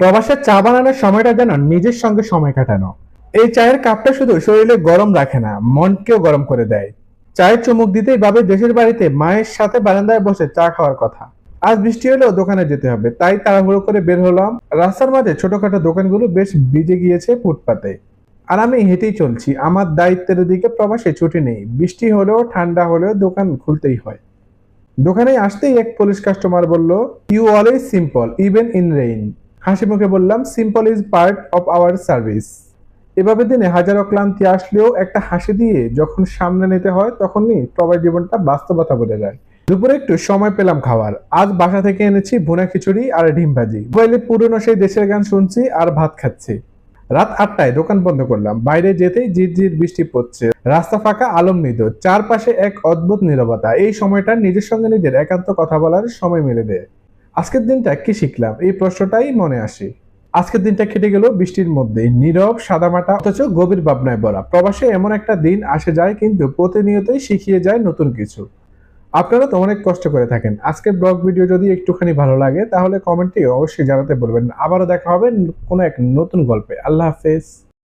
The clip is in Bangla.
প্রবাসের চা বানানোর সময়টা যেন নিজের সঙ্গে সময় কাটানো। এই চায়ের কাপটা শুধু শরীরে গরম রাখে না, মনকেও গরম করে দেয়। চায়ের চুমুক দিতেই ভাবে দেশের বাড়িতে মায়ের সাথে বারান্দায় বসে চা খাওয়ার কথা। আজ বৃষ্টি হলেও দোকানে যেতে হবে, তাই তাড়াহুড়ো করে বের হলাম। রাস্তার মাঝে ছোটখাটো দোকানগুলো বেশ ভিজে গিয়েছে ফুটপাতে। আর আমি হেঁটেই চলছি, আমার দায়িত্বের দিকে প্রবাসে ছুটি নেই। বৃষ্টি হলেও, ঠান্ডা হলেও দোকান খুলতেই হয়। দোকানে আসতেই এক পুলিশ কাস্টমার বলল you always smile even in rain হাসি মুখে বললাম smile is part of our service এভাবে দিনে হাজারো ক্লান্তি আসলেও একটা হাসি দিয়ে যখন সামনে নিতে হয়, তখনই প্রবাস জীবনটা বাস্তবতা বলে যায়। দুপুরে একটু সময় পেলাম খাওয়ার। আজ বাসা থেকে এনেছি ভুনা খিচুড়ি আর ডিম ভাজি। মোবাইলে পুরনো সেই দেশের গান শুনছি আর ভাত খাচ্ছি। রাত আটটায় দোকান বন্ধ করলাম। বাইরে যেতেই ঝিরঝির বৃষ্টি পড়ছে। রাস্তা ফাঁকা আলম মৃদু চারপাশে এক অদ্ভুত নীরবতা। এই সময়টা নিজের সঙ্গে নিজের একান্ত কথা বলার সময় মিলে দেয়। আজকের দিনটা কি শিখলাম? এই প্রশ্নটাই মনে আসে। আজকের দিনটা কেটে গেল বৃষ্টির মধ্যে। নীরব, সাদামাটা, অথচ গভীর ভাবনায় বলা প্রবাসে এমন একটা দিন আসে যায় কিন্তু প্রতিনিয়তই শিখিয়ে যায় নতুন কিছু। আপনারা তো অনেক কষ্ট করে থাকেন। আজকের ব্লগ ভিডিও যদি একটুখানি ভালো লাগে, তাহলে কমেন্টে অবশ্যই জানাতে বলবেন। আবারও দেখা হবে কোনো এক নতুন গল্পে। আল্লাহ হাফেজ।